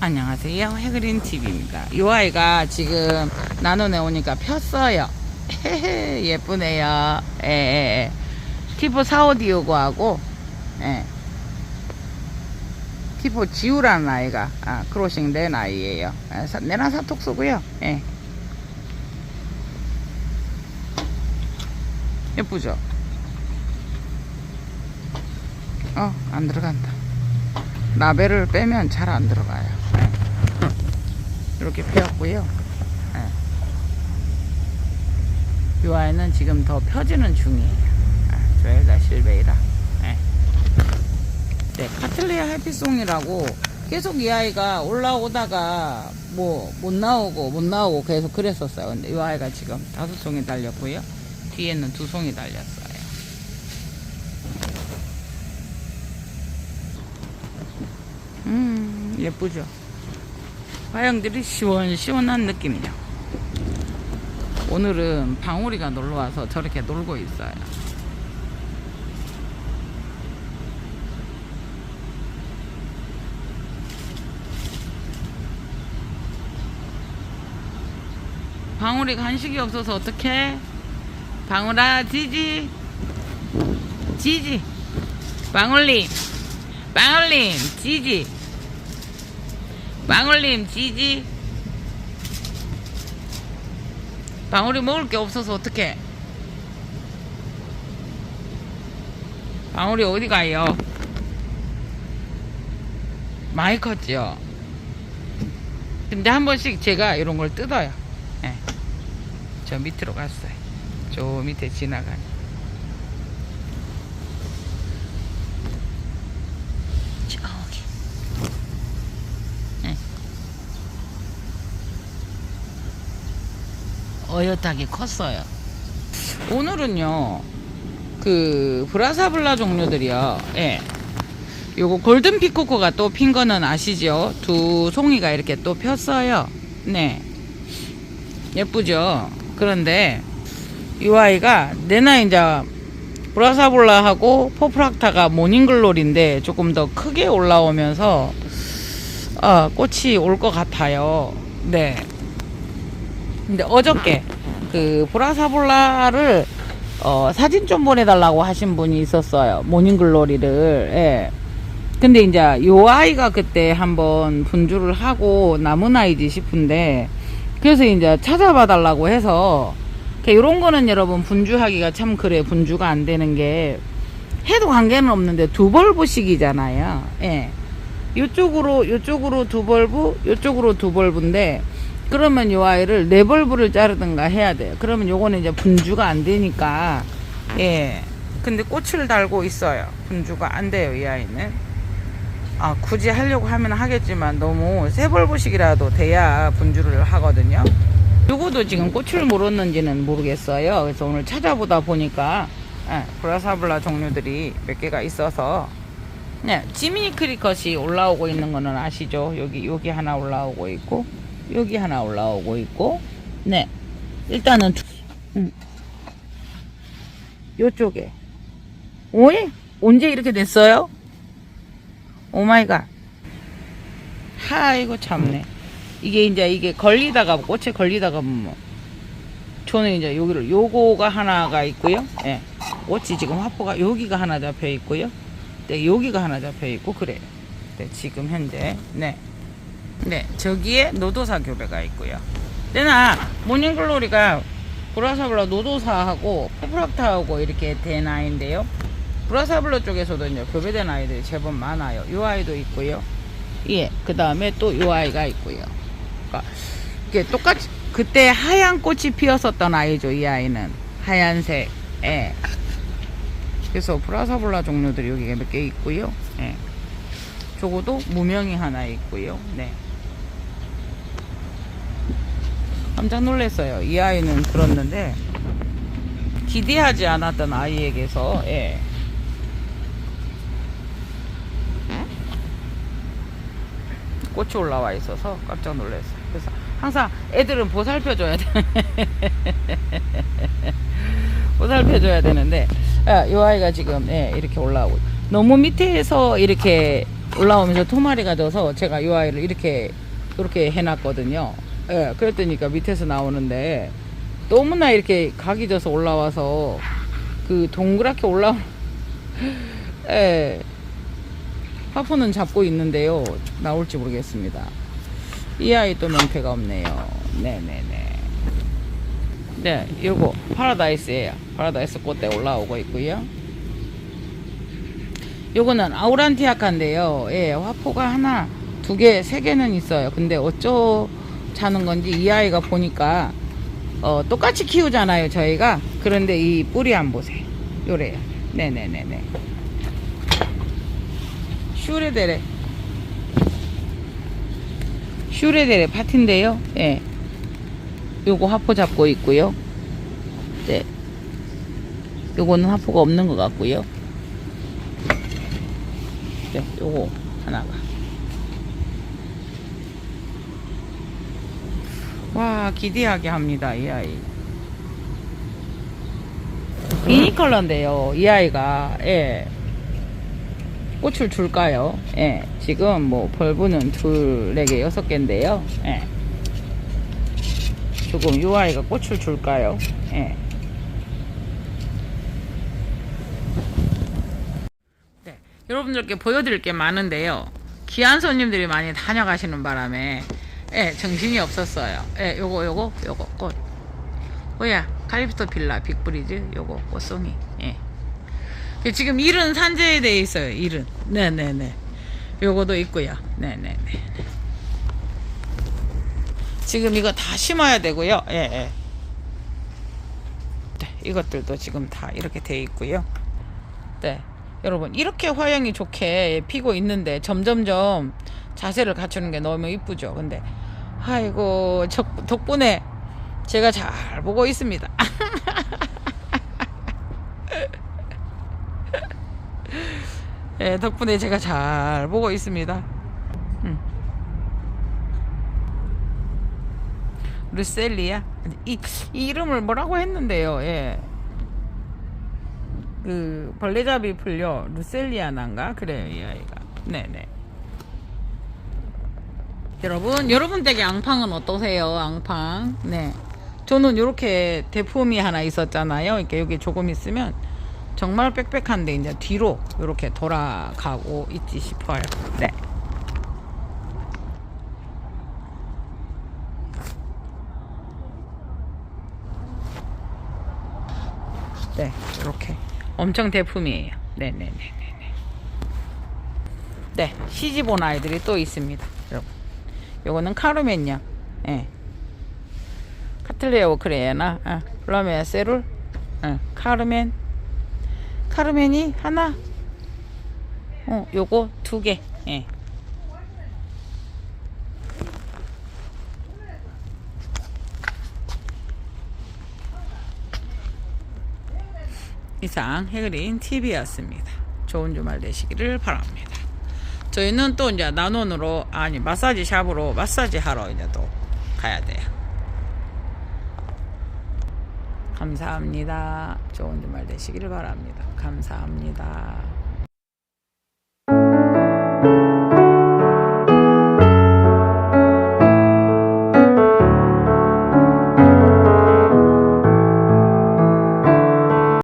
안녕하세요. 해그린 TV입니다. 이 아이가 지금 나눔에 오니까 폈어요. 예쁘네요. 예, 예, 예. 티포 사오디오고하고, 예. 티포 지우라는 아이가, 아, 크로싱 된 아이예요. 예, 사- 내나 사톡수고요. 예. 예쁘죠? 어, 안 들어간다. 라벨을 빼면 잘 안 들어가요. 네. 이렇게 펴었고요. 네. 이 아이는 지금 더 펴지는 중이에요. 아, 저희가 실베이라. 네. 네, 카틀리아 해피송이라고 계속 이 아이가 올라오다가 뭐 못 나오고 못 나오고 계속 그랬었어요. 근데 이 아이가 지금 다섯 송이 달렸고요. 뒤에는 두 송이 달렸어요. 음, 예쁘죠? 화영들이 시원시원한 느낌이죠. 오늘은 방울이가 놀러 와서 저렇게 놀고 있어요. 방울이 간식이 없어서 어떡해? 방울아, 지지. 지지. 방울님. 방울님, 지지. 방울님, 지지. 방울이 먹을 게 없어서 어떡해? 방울이 어디 가요? 많이 컸죠? 근데 한 번씩 제가 이런 걸 뜯어요. 예. 저 밑으로 갔어요. 저 밑에 지나가요. 어엿하게 컸어요. 오늘은요, 그, 브라사블라 종류들이요, 예. 요거 골든 피코코가 또 핀 거는 아시죠? 두 송이가 이렇게 또 폈어요. 네. 예쁘죠? 그런데, 이 아이가, 내 나 이제, 브라사볼라하고 포프락타가 모닝글로리인데 조금 더 크게 올라오면서 어, 꽃이 올 것 같아요. 네. 근데 어저께 그 브라사볼라를 어, 사진 좀 보내달라고 하신 분이 있었어요. 모닝글로리를. 예. 근데 이제 요 아이가 그때 한번 분주를 하고 남은 아이지 싶은데 그래서 이제 찾아봐 달라고 해서 이런 거는 여러분 분주하기가 참 그래 분주가 안 되는 게 해도 관계는 없는데 두 벌브씩이잖아요. 예. 요쪽으로 요쪽으로 두 벌브, 요쪽으로 두 벌브인데 그러면 요 아이를 네 벌브를 자르든가 해야 돼요. 그러면 요거는 이제 분주가 안 되니까 예. 근데 꽃을 달고 있어요. 분주가 안 돼요, 이 아이는. 아, 굳이 하려고 하면 하겠지만 너무 세 벌브씩이라도 돼야 분주를 하거든요. 요거도 지금 꽃을 물었는지는 모르겠어요. 그래서 오늘 찾아보다 보니까 예, 브라사블라 종류들이 몇 개가 있어서 네, 지미니 크리컷이 올라오고 있는 거는 아시죠? 여기 여기 하나 올라오고 있고 여기 하나 올라오고 있고 네 일단은 두, 음. 요쪽에 오이 언제 이렇게 됐어요? 오마이갓 하이고 참네 이게 이제 이게 걸리다가 꽃에 걸리다가 뭐 저는 이제 여기를 요거가 하나가 있고요. 예. 꽃이 지금 화포가 여기가 하나 잡혀 있고요. 네, 여기가 하나 잡혀 있고 그래요. 네, 지금 현재 네. 네, 저기에 노도사 교배가 있고요. 내나 모닝글로리가 브라사블라 노도사하고 페프락타하고 이렇게 된 아이인데요. 브라사블라 쪽에서도 이제 교배된 아이들이 제법 많아요. 요 아이도 있고요. 예, 그 다음에 또요 아이가 있고요. 그러니까 이게 똑같이 그때 하얀 꽃이 피었었던 아이죠. 이 아이는 하얀색. 예. 그래서 브라사블라 종류들이 여기에 몇개 있고요. 예. 저거도 무명이 하나 있고요. 네. 깜짝 놀랐어요. 이 아이는 들었는데 기대하지 않았던 아이에게서 예. 꽃이 올라와 있어서 깜짝 놀랐어요. 그래서 항상 애들은 보살펴줘야 돼. 보살펴줘야 되는데, 아, 이 아이가 지금 예, 이렇게 올라오고 너무 밑에서 이렇게 올라오면서 두 마리가 져서 제가 이 아이를 이렇게 이렇게 해놨거든요. 예, 그랬더니까 밑에서 나오는데 너무나 이렇게 각이 져서 올라와서 그 동그랗게 올라오 예. 화포는 잡고 있는데요. 나올지 모르겠습니다. 이 아이 또 명패가 없네요. 네네네. 네, 요거 파라다이스예요. 파라다이스 꽃대 올라오고 있고요. 요거는 아우란티아카인데요. 예, 화포가 하나, 두 개, 세 개는 있어요. 근데 어쩌 자는 건지 이 아이가 보니까 어, 똑같이 키우잖아요, 저희가. 그런데 이 뿌리 안 보세요. 요래요. 네네네네. 슈레데레. 슈레데레 파티인데요. 예. 요거 화포 잡고 있고요. 네. 요거는 화포가 없는 것 같고요. 네, 요거 하나가. 와, 기대하게 합니다, 이 아이. 비니 컬러인데요, 이 아이가, 예. 꽃을 줄까요? 예. 지금 뭐, 벌브는 둘, 네 개, 여섯 개인데요. 예. 조금 요 아이가 꽃을 줄까요? 예. 네. 여러분들께 보여드릴 게 많은데요. 귀한 손님들이 많이 다녀가시는 바람에 예, 정신이 없었어요. 예, 요거 요거 요거 꽃. 뭐야? 칼립스토 빌라 빅브리즈 요거 꽃송이. 예. 그 지금 일은 산재에 돼 있어요. 일은. 네, 네, 네. 요거도 있고요. 네, 네, 네. 지금 이거 다 심어야 되고요. 예, 예. 네, 이것들도 지금 다 이렇게 돼 있고요. 네. 여러분, 이렇게 화형이 좋게 피고 있는데 점점점 자세를 갖추는 게 너무 이쁘죠. 근데 아이고, 저 덕분에 제가 잘 보고 있습니다. 예, 덕분에 제가 잘 보고 있습니다. 음. 루셀리아? 이, 이 이름을 뭐라고 했는데요, 예. 그, 벌레잡이 풀려, 루셀리아난가? 그래요, 이 아이가. 네네. 여러분, 여러분 댁의 앙팡은 어떠세요, 앙팡? 네. 저는 이렇게 대품이 하나 있었잖아요. 이렇게 여기 조금 있으면 정말 빽빽한데 이제 뒤로 이렇게 돌아가고 있지 싶어요. 네. 네, 이렇게 엄청 대품이에요. 네, 네, 네, 네, 네. 네, 시집 온 아이들이 또 있습니다. 요거는 카르멘요. 예. 카틀레오 크레나, 아, 플라메아 세룰, 아, 카르멘, 카르멘이 하나, 어, 요거 두 개, 예. 이상 해그린 TV였습니다. 좋은 주말 되시기를 바랍니다. 저희는 또 이제 나논으로 아니 마사지 샵으로 마사지 하러 이제 또 가야 돼요. 감사합니다. 좋은 주말 되시기를 바랍니다. 감사합니다.